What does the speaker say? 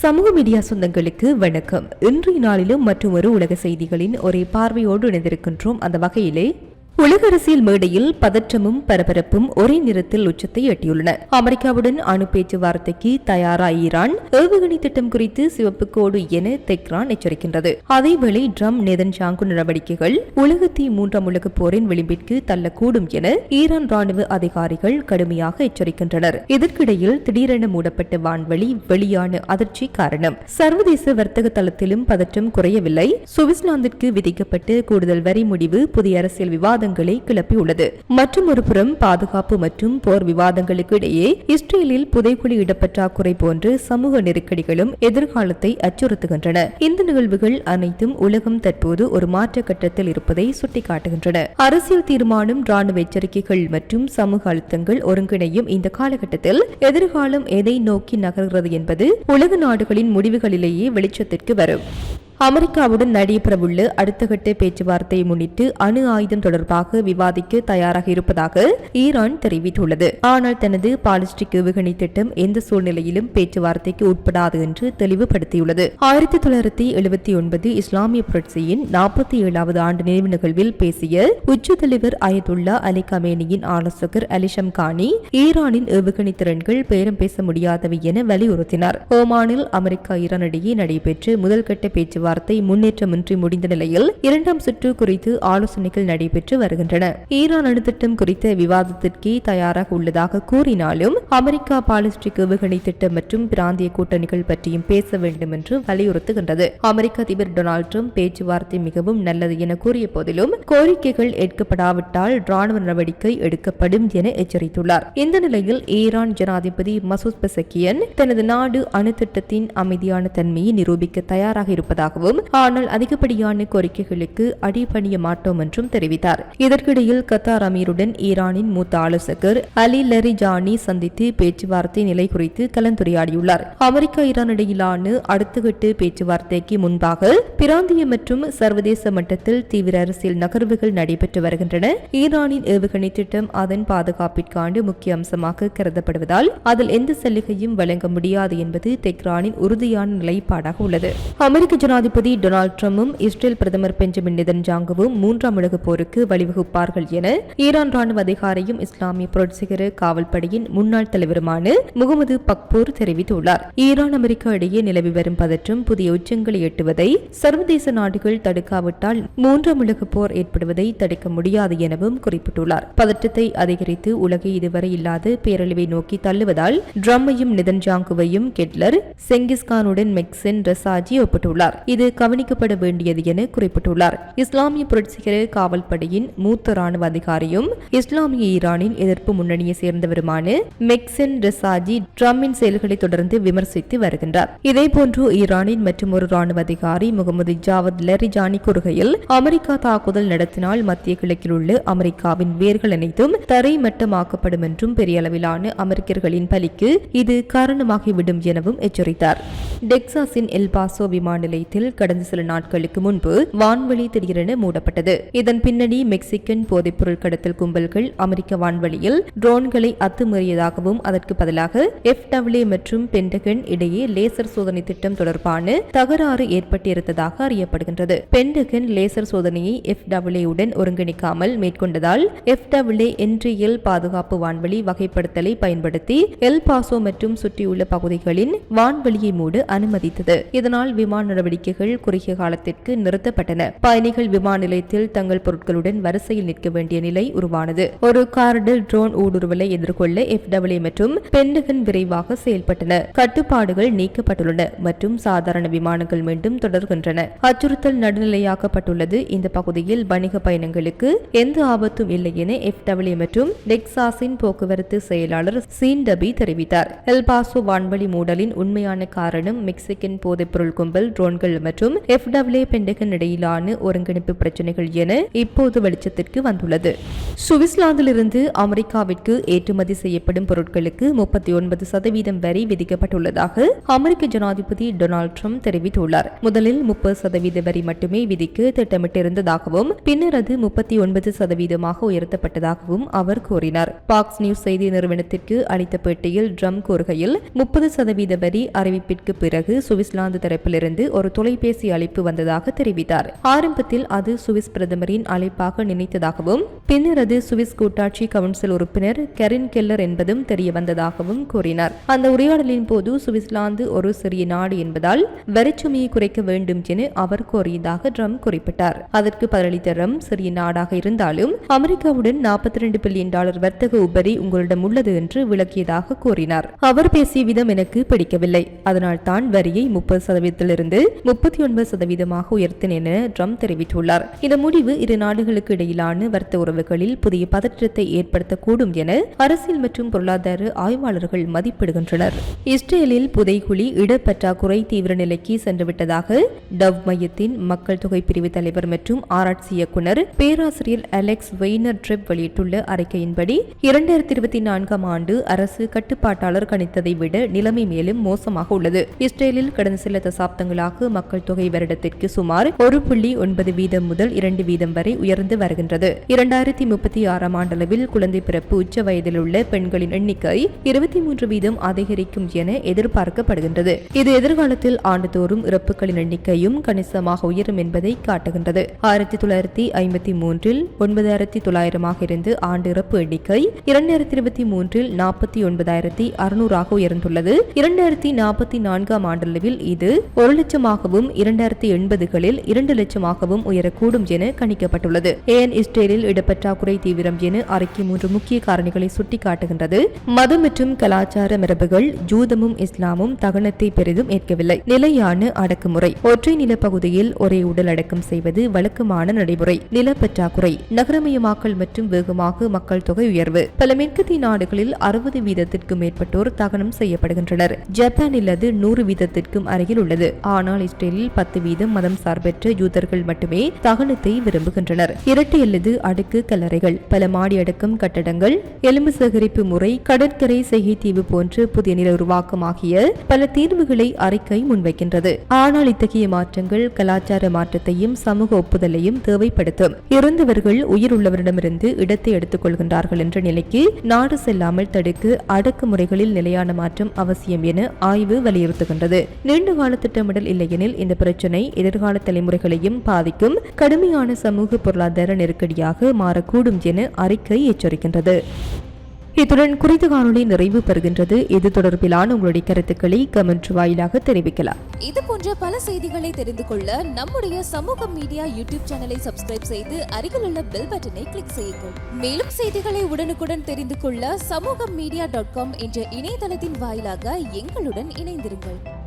சமூக மீடியா சொந்தங்களுக்கு வணக்கம். இன்றைய நாளிலும் மற்றொரு உலக செய்திகளின் ஒரே பார்வையோடு இணைந்திருக்கின்றோம். அந்த வகையிலே உலக அரசியல் மேடையில் பதற்றமும் பரபரப்பும் ஒரே நேரத்தில் உச்சத்தை எட்டியுள்ளன. அமெரிக்காவுடன் அணு பேச்சுவார்த்தைக்கு தயாரா ஈரான் ஏவுகணை திட்டம் குறித்து சிவப்பு கோடு என தெக்ரான் எச்சரிக்கின்றது. அதேவேளை ட்ரம் நேதன்ஷாங்கு நடவடிக்கைகள் உலகத்தை மூன்றாம் உலக போரின் விளிம்பிற்கு தள்ளக்கூடும் என ஈரான் ராணுவ அதிகாரிகள் கடுமையாக எச்சரிக்கின்றனர். இதற்கிடையில் திடீரென மூடப்பட்ட வான்வழி வெளியான அதிர்ச்சி காரணம். சர்வதேச வர்த்தக தளத்திலும் பதற்றம் குறையவில்லை. சுவிட்சர்லாந்திற்கு விதிக்கப்பட்ட கூடுதல் வரி முடிவு புதிய அரசியல் விவாதம் விவாதங்களை கிளப்பியுள்ளது. மற்றும் ஒருபுறம் பாதுகாப்பு மற்றும் போர் விவாதங்களுக்கு இடையே இஸ்ரேலில் புதைக்குழி இடப்பற்றாக்குறை போன்ற சமூக நெருக்கடிகளும் எதிர்காலத்தை அச்சுறுத்துகின்றன. இந்த நிகழ்வுகள் அனைத்தும் உலகம் தற்போது ஒரு மாற்ற கட்டத்தில் இருப்பதை சுட்டிக்காட்டுகின்றன. அரசியல் தீர்மானம் ராணுவ எச்சரிக்கைகள் மற்றும் சமூக அழுத்தங்கள் ஒருங்கிணையும் இந்த காலகட்டத்தில் எதிர்காலம் எதை நோக்கி நகர்கிறது என்பது உலக நாடுகளின் முடிவுகளிலேயே வெளிச்சத்திற்கு வரும். அமெரிக்காவுடன் நடைபெறவுள்ள அடுத்த கட்ட பேச்சுவார்த்தையை முன்னிட்டு அணு ஆயுதம் தொடர்பாக விவாதிக்க தயாராக இருப்பதாக ஈரான் தெரிவித்துள்ளது. ஆனால் தனது பாலிஸ்டிக் ஏவுகணை திட்டம் எந்த சூழ்நிலையிலும் பேச்சுவார்த்தைக்கு உட்படாது என்று தெளிவுபடுத்தியுள்ளது. ஆயிரத்தி தொள்ளாயிரத்தி எழுபத்தி ஒன்பது இஸ்லாமிய புரட்சியின் நாற்பத்தி ஏழாவது ஆண்டு நினைவு நிகழ்வில் பேசிய உச்ச தலைவர் அயதுல்லா அலி கமேனியின் ஆலோசகர் அலிஷம் கானி ஈரானின் ஏவுகணை திறன்கள் பேரம் பேச முடியாதவை என வலியுறுத்தினார். ஓமானில் அமெரிக்கா ஈரான் இடையே நடைபெற்ற முதல் பேச்சுவார்த்தை முன்னேற்றமின்றி முடிந்த நிலையில் இரண்டாம் சுற்று குறித்து ஆலோசனைகள் நடைபெற்று வருகின்றன. ஈரான் அணுத்திட்டம் குறித்த விவாதத்திற்கே தயாராக உள்ளதாக கூறினாலும் அமெரிக்கா பாலிஸ்டிக் ஏவுகணை திட்டம் மற்றும் பிராந்திய கூட்டணிகள் பற்றியும் பேச வேண்டும் என்று வலியுறுத்துகின்றது. அமெரிக்க அதிபர் டொனால்ட் ட்ரம்ப் பேச்சுவார்த்தை மிகவும் நல்லது என கூறிய போதிலும் கோரிக்கைகள் ஏற்கப்படாவிட்டால் ராணுவ நடவடிக்கை எடுக்கப்படும் என எச்சரித்துள்ளார். இந்த நிலையில் ஈரான் ஜனாதிபதி மசூத் பெசக்கியன் தனது நாடு அணு திட்டத்தின் அமைதியான தன்மையை நிரூபிக்க தயாராக இருப்பதாக இருப்பதாகவும் ஆனால் அதிகப்படியான கோரிக்கைகளுக்கு அடிபணிய மாட்டோம் என்றும் தெரிவித்தார். இதற்கிடையில் கத்தார் அமீருடன் ஈரானின் மூத்த ஆலோசகர் அலி லரிஜானி சந்தித்து பேச்சுவார்த்தை நிலை குறித்து கலந்துரையாடியுள்ளார். அமெரிக்கா ஈரான் இடையிலான அடுத்த கட்ட பேச்சுவார்த்தைக்கு முன்பாக பிராந்திய மற்றும் சர்வதேச மட்டத்தில் தீவிர அரசியல் நகர்வுகள் நடைபெற்று வருகின்றன. ஈரானின் ஏவுகணை திட்டம் அதன் பாதுகாப்பிற்கான முக்கிய அம்சமாக கருதப்படுவதால் அதில் எந்த சலுகையும் வழங்க முடியாது என்பது தெஹ்ரானின் உறுதியான நிலைப்பாடாக உள்ளது. அமெரிக்க ஜனாதிபதி ஜனாதிபதி டொனால்ட் ட்ரம்பும் இஸ்ரேல் பிரதமர் பெஞ்சமின் நெதன்ஜாங்குவும் மூன்றாம் உலக போருக்கு வழிவகுப்பார்கள் என ஈரான் ராணுவ அதிகாரியும் இஸ்லாமிய புரட்சிகர காவல்படையின் முன்னாள் தலைவருமான முகமது பக்பூர் தெரிவித்துள்ளார். ஈரான் அமெரிக்கா இடையே நிலவி வரும் பதற்றம் புதிய உச்சங்களை எட்டுவதை சர்வதேச நாடுகள் தடுக்காவிட்டால் மூன்றாம் உலக போர் ஏற்படுவதை தடுக்க முடியாது எனவும் குறிப்பிட்டுள்ளார். பதற்றத்தை அதிகரித்து உலகை இதுவரை இல்லாத பேரழிவை நோக்கி தள்ளுவதால் ட்ரம்மையும் நிதன்ஜாங்குவையும் கெட்லர் செங்கிஸ்கானுடன் மெக்சின் ரசாஜி ஒப்பிட்டுள்ளார். இது கவனிக்கப்பட வேண்டியது என குறிப்பிட்டுள்ளார். இஸ்லாமிய புரட்சிகர காவல்படையின் மூத்த ராணுவ அதிகாரியும் இஸ்லாமிய ஈரானின் எதிர்ப்பு முன்னணியை சேர்ந்தவருமான மெக்சன் ரெசாஜி ட்ரம்பின் செயல்களை தொடர்ந்து விமர்சித்து வருகின்றார். இதேபோன்று ஈரானின் மற்றும் ஒரு ராணுவ அதிகாரி முகமது ஜாவத் லெரிஜானி கூறுகையில் அமெரிக்கா தாக்குதல் நடத்தினால் மத்திய கிழக்கில் உள்ள அமெரிக்காவின் வேர்கள் அனைத்தும் தரைமட்டமாக்கப்படும் என்றும் பெரிய அளவிலான அமெரிக்கர்களின் பலிக்கு இது காரணமாகிவிடும் எனவும் எச்சரித்தார். டெக்சாஸின் எல்பாசோ விமான நிலையத்தில் கடந்த சில நாட்களுக்கு முன்பு வான்வழி திடீரென மூடப்பட்டது. இதன் பின்னணி மெக்சிகன் போதைப்பொருள் கடத்தல் கும்பல்கள் அமெரிக்க வான்வழியில் ட்ரோன்களை அத்துமீறியதாகவும் அதற்கு பதிலாக எஃப் மற்றும் பென்டகன் இடையே லேசர் சோதனை திட்டம் தொடர்பான தகராறு ஏற்பட்டிருந்ததாக அறியப்படுகின்றது. பென்டகன் லேசர் சோதனையை எஃப் உடன் ஒருங்கிணைக்காமல் மேற்கொண்டதால் எஃப் என்ட்ரியல் பாதுகாப்பு வான்வழி வகைப்படுத்தலை பயன்படுத்தி எல் பாசோ மற்றும் சுற்றியுள்ள பகுதிகளின் வான்வழியை மூட அனுமதித்தது. இதனால் விமான நடவடிக்கை நடவடிக்கைகள் குறுகிய காலத்திற்கு நிறுத்தப்பட்டன. பயணிகள் விமான நிலையத்தில் தங்கள் பொருட்களுடன் வரிசையில் நிற்க வேண்டிய நிலை உருவானது. ஒரு கார்டில் ட்ரோன் ஊடுருவலை எதிர்கொள்ள எஃப் மற்றும் பென்டகன் விரைவாக செயல்பட்டன. கட்டுப்பாடுகள் நீக்கப்பட்டுள்ளன மற்றும் சாதாரண விமானங்கள் மீண்டும் தொடர்கின்றன. அச்சுறுத்தல் நடுநிலையாக்கப்பட்டுள்ளது. இந்த பகுதியில் வணிக பயணங்களுக்கு எந்த ஆபத்தும் இல்லை என எஃப் மற்றும் டெக்சாஸின் போக்குவரத்து செயலாளர் சீன் டபி தெரிவித்தார். எல்பாசோ வான்வழி மூடலின் உண்மையான காரணம் மெக்சிகன் போதைப்பொருள் கும்பல் ட்ரோன்கள் இஸ்ரேல் மற்றும் எஃப்டபிள்யூ பெண்டகன் இடையிலான ஒருங்கிணைப்பு பிரச்சினைகள் என இப்போது வெளிச்சத்திற்கு வந்துள்ளது. சுவிட்சர்லாந்திலிருந்து அமெரிக்காவிற்கு ஏற்றுமதி செய்யப்படும் பொருட்களுக்கு முப்பத்தி ஒன்பது சதவீதம் வரி விதிக்கப்பட்டுள்ளதாக அமெரிக்க ஜனாதிபதி டொனால்டு ட்ரம்ப் தெரிவித்துள்ளார். முதலில் முப்பது சதவீத வரி மட்டுமே விதிக்க திட்டமிட்டிருந்ததாகவும் பின்னர் அது முப்பத்தி ஒன்பது சதவீதமாக உயர்த்தப்பட்டதாகவும் அவர் கூறினார். பாக்ஸ் நியூஸ் செய்தி நிறுவனத்திற்கு அளித்த பேட்டியில் ட்ரம்ப் கூறுகையில் முப்பது சதவீத வரி அறிவிப்பிற்கு பிறகு சுவிட்சர்லாந்து தரப்பிலிருந்து ஒரு தொலைபேசி அழைப்பு வந்ததாக தெரிவித்தார். ஆரம்பத்தில் அது சுவிஸ் பிரதமரின் அழைப்பாக நினைத்ததாகவும் பின்னர் அது சுவிஸ் கூட்டாட்சி கவுன்சில் உறுப்பினர் கெரின் கெல்லர் என்பதும் தெரியவந்ததாகவும் கூறினார். அந்த உரையாடலின் போது சுவிட்சர்லாந்து ஒரு சிறிய நாடு என்பதால் வரிச்சுமையை குறைக்க வேண்டும் என அவர் கோரியதாக ட்ரம்ப் குறிப்பிட்டார். அதற்கு பதிலளித்த ட்ரம்ப் சிறிய நாடாக இருந்தாலும் அமெரிக்காவுடன் நாற்பத்தி ரெண்டு பில்லியன் டாலர் வர்த்தக உபரி உங்களிடம் உள்ளது என்று விளக்கியதாக கூறினார். அவர் பேசிய விதம் எனக்கு பிடிக்கவில்லை. அதனால் தான் வரியை முப்பது சதவீதத்திலிருந்து முப்பத்தி ஒன்பது சதவீதமாக உயர்த்தினேன் என ட்ரம்ப் தெரிவித்துள்ளார். இந்த முடிவு இரு நாடுகளுக்கு இடையிலான வர்த்தக உறவுகளில் புதிய பதற்றத்தை ஏற்படுத்தக்கூடும் என அரசியல் மற்றும் பொருளாதார ஆய்வாளர்கள் மதிப்பிடுகின்றனர். இஸ்ரேலில் புதைகுழி இடப்பற்றாக்குறை தீவிர நிலைக்கு சென்றுவிட்டதாக டவ் மையத்தின் மக்கள் தொகை பிரிவு தலைவர் மற்றும் ஆராய்ச்சி இயக்குனர் பேராசிரியர் அலெக்ஸ் வெய்னர் ட்ரிப் வெளியிட்டுள்ள அறிக்கையின்படி இரண்டாயிரத்தி இருபத்தி நான்காம் ஆண்டு அரசு கட்டுப்பாட்டாளர் கணித்ததை விட நிலைமை மேலும் மோசமாக உள்ளது. இஸ்ரேலில் கடந்த சில தசாப்தங்களாக மக்கள் மக்கள் தொகை வருடத்திற்கு சுமார் ஒரு புள்ளி ஒன்பது வீதம் முதல் இரண்டு வீதம் வரை உயர்ந்து வருகின்றது. இரண்டாயிரத்தி முப்பத்தி ஆறாம் ஆண்டளவில் குழந்தை பிறப்பு உச்ச வயதில் உள்ள பெண்களின் எண்ணிக்கை இருபத்தி மூன்று வீதம் அதிகரிக்கும் என எதிர்பார்க்கப்படுகின்றது. இது எதிர்காலத்தில் ஆண்டுதோறும் இறப்புகளின் எண்ணிக்கையும் கணிசமாக உயரும் என்பதை காட்டுகின்றது. ஆயிரத்தி தொள்ளாயிரத்தி ஐம்பத்தி மூன்றில் ஒன்பதாயிரத்தி தொள்ளாயிரமாக இருந்து ஆண்டு இறப்பு எண்ணிக்கை இரண்டாயிரத்தி இருபத்தி மூன்றில் நாற்பத்தி ஒன்பதாயிரத்தி அறுநூறாக உயர்ந்துள்ளது. இரண்டாயிரத்தி நாற்பத்தி நான்காம் ஆண்டளவில் இது ஒரு லட்சமாகவும் ஆகவும் இரண்டாயிரத்தி எண்பதுகளில் இரண்டு லட்சமாகவும் உயரக்கூடும் என கணிக்கப்பட்டுள்ளது. ஏன் இஸ்ரேலில் இடப்பற்றாக்குறை தீவிரம் என அறிக்கை மூன்று முக்கிய காரணிகளை சுட்டிக்காட்டுகின்றது. மதம் மற்றும் கலாச்சார மரபுகள் ஜூதமும் இஸ்லாமும் தகனத்தை பெரிதும் ஏற்கவில்லை. நிலையான அடக்குமுறை. ஒற்றை நிலப்பகுதியில் ஒரே உடல் அடக்கம் செய்வது வழக்கமான நடைமுறை. நிலப்பற்றாக்குறை. நகரமயமாக்கல் மற்றும் வேகமாக மக்கள் தொகை உயர்வு. பல மேற்கத்திய நாடுகளில் அறுபது வீதத்திற்கும் மேற்பட்டோர் தகனம் செய்யப்படுகின்றனர். ஜப்பானில் அது நூறு வீதத்திற்கும் அருகில் உள்ளது. ஆனால் இஸ்ரேல் இஸ்ரேலில் பத்து வீதம் மதம் சார்பற்ற யூதர்கள் மட்டுமே தகனத்தை விரும்புகின்றனர். இரட்டை அல்லது அடுக்கு கல்லறைகள் பல மாடி அடக்கம் கட்டடங்கள் எலும்பு சேகரிப்பு முறை கடற்கரை செய்கைத்தீவு போன்ற புதிய நில உருவாக்கம் ஆகிய பல தீர்வுகளை அறிக்கை முன்வைக்கின்றது. ஆனால் இத்தகைய மாற்றங்கள் கலாச்சார மாற்றத்தையும் சமூக ஒப்புதலையும் தேவைப்படுத்தும். இறந்தவர்கள் உயிருள்ளவரிடமிருந்து இடத்தை எடுத்துக் கொள்கின்றார்கள் என்ற நிலைக்கு நாடு செல்லாமல் தடுக்க அடக்குமுறைகளில் நிலையான மாற்றம் அவசியம் என ஆய்வு வலியுறுத்துகின்றது. நீண்டகால திட்டமிடல் இல்லையெனில் இந்த பிரச்சனை எதிர்கால தலைமுறைகளையும் பாதிக்கும். கடுமையான சமூக பொருளாதார நெருக்கடியாக மாறக்கூடும் என அறிக்கை எச்சரிக்கின்றது. இத்துடன் குறித்த காணொலி நிறைவு பெறுகின்றது. இது தொடர்பிலான உங்களுடைய கருத்துக்களை கமெண்ட் வாயிலாக தெரிவிக்கலாம். இது போன்ற பல செய்திகளை தெரிந்து கொள்ள நம்முடைய சமூக மீடியா யூடியூப் சேனலை சப்ஸ்கிரைப் செய்து அருகிலுள்ள பெல் பட்டனை கிளிக் செய்யுங்கள். மேலும் செய்திகளை உடனுக்குடன் தெரிந்து கொள்ள சமூக மீடியா டாட் காம் என்ற இணையதளத்தின் வாயிலாக எங்களுடன் இணைந்திருங்கள்.